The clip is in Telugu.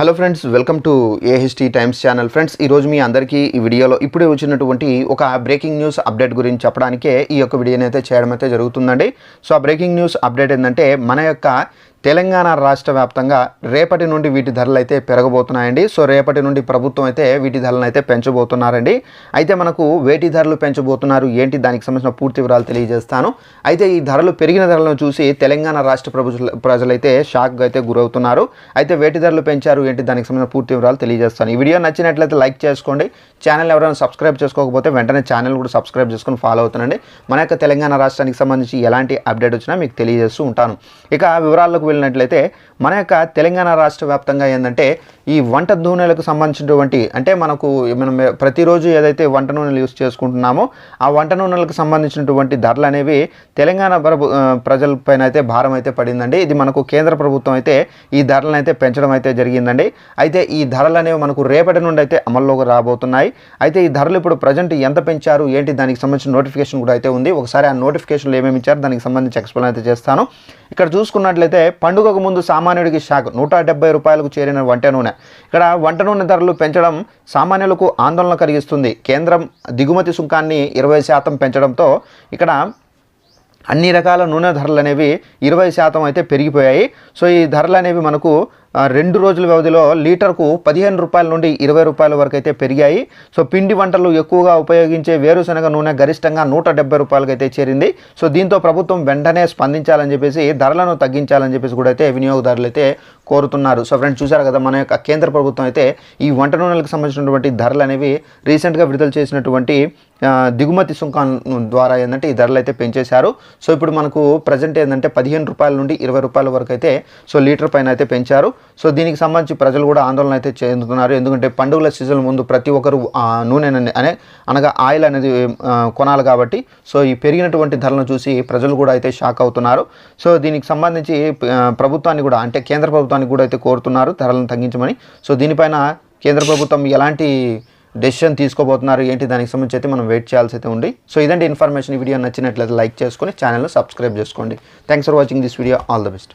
Hello friends welcome to AHT times channel. Friends ఈరోజు మీ అందరికీ ఈ వీడియోలో ఇప్పుడే వచ్చినటువంటి ఒక బ్రేకింగ్ న్యూస్ అప్డేట్ గురించి చెప్పడానికే ఈ యొక్క వీడియోని అయితే చేయడం అయితే జరుగుతుందండి. సో ఆ బ్రేకింగ్ న్యూస్ అప్డేట్ ఏంటంటే మన యొక్క తెలంగాణ రాష్ట్ర వ్యాప్తంగా రేపటి నుండి వీటి ధరలు అయితే పెరగబోతున్నాయండి. సో రేపటి నుండి ప్రభుత్వం అయితే వీటి ధరలను అయితే పెంచబోతున్నారండి. అయితే మనకు వేటి ధరలు పెంచబోతున్నారు ఏంటి? దానికి సంబంధించిన పూర్తి వివరాలు తెలియజేస్తాను. అయితే ఈ ధరలు పెరిగిన ధరలను చూసి తెలంగాణ రాష్ట్ర ప్రభుత్వ ప్రజలైతే షాక్గా అయితే గురవుతున్నారు. అయితే వేటి ధరలు పెంచారు ఏంటి? దానికి సంబంధించిన పూర్తి వివరాలు తెలియజేస్తాను. ఈ వీడియో నచ్చినట్లయితే లైక్ చేసుకోండి. ఛానల్ ఎవరైనా సబ్స్క్రైబ్ చేసుకోకపోతే వెంటనే ఛానల్ కూడా సబ్స్క్రైబ్ చేసుకొని ఫాలో అవుతానండి మన యొక్క తెలంగాణ రాష్ట్రానికి సంబంధించి ఎలాంటి అప్డేట్ వచ్చినా మీకు తెలియజేస్తూ ఉంటాను. ఇక వివరాలకు వెళ్ళినట్లయితే మన యొక్క తెలంగాణ రాష్ట్ర వ్యాప్తంగా ఏంటంటే ఈ వంట నూనెలకు సంబంధించినటువంటి అంటే మనకు మనం ప్రతిరోజు ఏదైతే వంట నూనెలు యూస్ చేసుకుంటున్నామో ఆ వంట నూనెలకు సంబంధించినటువంటి ధరలు అనేవి తెలంగాణ ప్రభు ప్రజలపైన అయితే భారం అయితే పడిందండి. ఇది మనకు కేంద్ర ప్రభుత్వం అయితే ఈ ధరలను అయితే పెంచడం అయితే జరిగిందండి. అయితే ఈ ధరలు అనేవి మనకు రేపటి నుండి అయితే అమల్లోకి రాబోతున్నాయి. అయితే ఈ ధరలు ఇప్పుడు ప్రజెంట్ ఎంత పెంచారు? ఏంటి? దానికి సంబంధించిన నోటిఫికేషన్ కూడా అయితే ఉంది. ఒకసారి ఆ నోటిఫికేషన్లు ఏమేమి ఇచ్చారు? దానికి సంబంధించి ఎక్స్ప్లెయిన్ అయితే చేస్తాను. ఇక్కడ చూసుకున్నట్లయితే పండుగకు ముందు సామాన్యుడికి షాక్. నూట డెబ్బై రూపాయలకు చేరిన వంట నూనె. ఇక్కడ వంట నూనె ధరలు పెంచడం సామాన్యులకు ఆందోళన కలిగిస్తుంది. కేంద్రం దిగుమతి సుంకాన్ని ఇరవై శాతం పెంచడంతో ఇక్కడ అన్ని రకాల నూనె ధరలు అనేవి ఇరవై శాతం అయితే పెరిగిపోయాయి. సో ఈ ధరలు అనేవి మనకు రెండు రోజుల వ్యవధిలో లీటర్కు పదిహేను రూపాయల నుండి ఇరవై రూపాయల వరకు అయితే పెరిగాయి. సో పిండి వంటలు ఎక్కువగా ఉపయోగించే వేరుశనగ నూనె గరిష్టంగా నూట డెబ్బై రూపాయలకి అయితే చేరింది. సో దీంతో ప్రభుత్వం వెంటనే స్పందించాలని చెప్పేసి ధరలను తగ్గించాలని చెప్పేసి కూడా అయితే వినియోగదారులు అయితే కోరుతున్నారు. సో ఫ్రెండ్స్ చూసారు కదా మన యొక్క కేంద్ర ప్రభుత్వం అయితే ఈ వంట నూనెలకు సంబంధించినటువంటి ధరలు అనేవి రీసెంట్గా విడుదల చేసినటువంటి దిగుమతి సుంకం ద్వారా ఏంటంటే ఈ ధరలు అయితే పెంచేశారు. సో ఇప్పుడు మనకు ప్రజెంట్ ఏంటంటే పదిహేను రూపాయల నుండి ఇరవై రూపాయల వరకు అయితే సో లీటర్ పైన అయితే పెంచారు. సో దీనికి సంబంధించి ప్రజలు కూడా ఆందోళన అయితే చెందుతున్నారు. ఎందుకంటే పండుగల సీజన్ ముందు ప్రతి ఒక్కరు నూనె అనే అనగా ఆయిల్ అనేది కొనాలి కాబట్టి సో ఈ పెరిగినటువంటి ధరలను చూసి ప్రజలు కూడా అయితే షాక్ అవుతున్నారు. సో దీనికి సంబంధించి ప్రభుత్వాన్ని కూడా అంటే కేంద్ర ప్రభుత్వానికి కూడా అయితే కోరుతున్నారు ధరలను తగ్గించమని. సో దీనిపైన కేంద్ర ప్రభుత్వం ఎలాంటి డెసిషన్ తీసుకోబోతున్నారు. ఏంటి? దానికి సంబంధించి అయితే మనం వెయిట్ చేయాల్సి అయితే ఉంది. సో ఇదండి ఇన్ఫర్మేషన్ ఈ వీడియో నచ్చినట్లయితే లైక్ చేసుకొని ఛానల్ సబ్స్క్రైబ్ చేసుకోండి. Thanks for watching this video all the best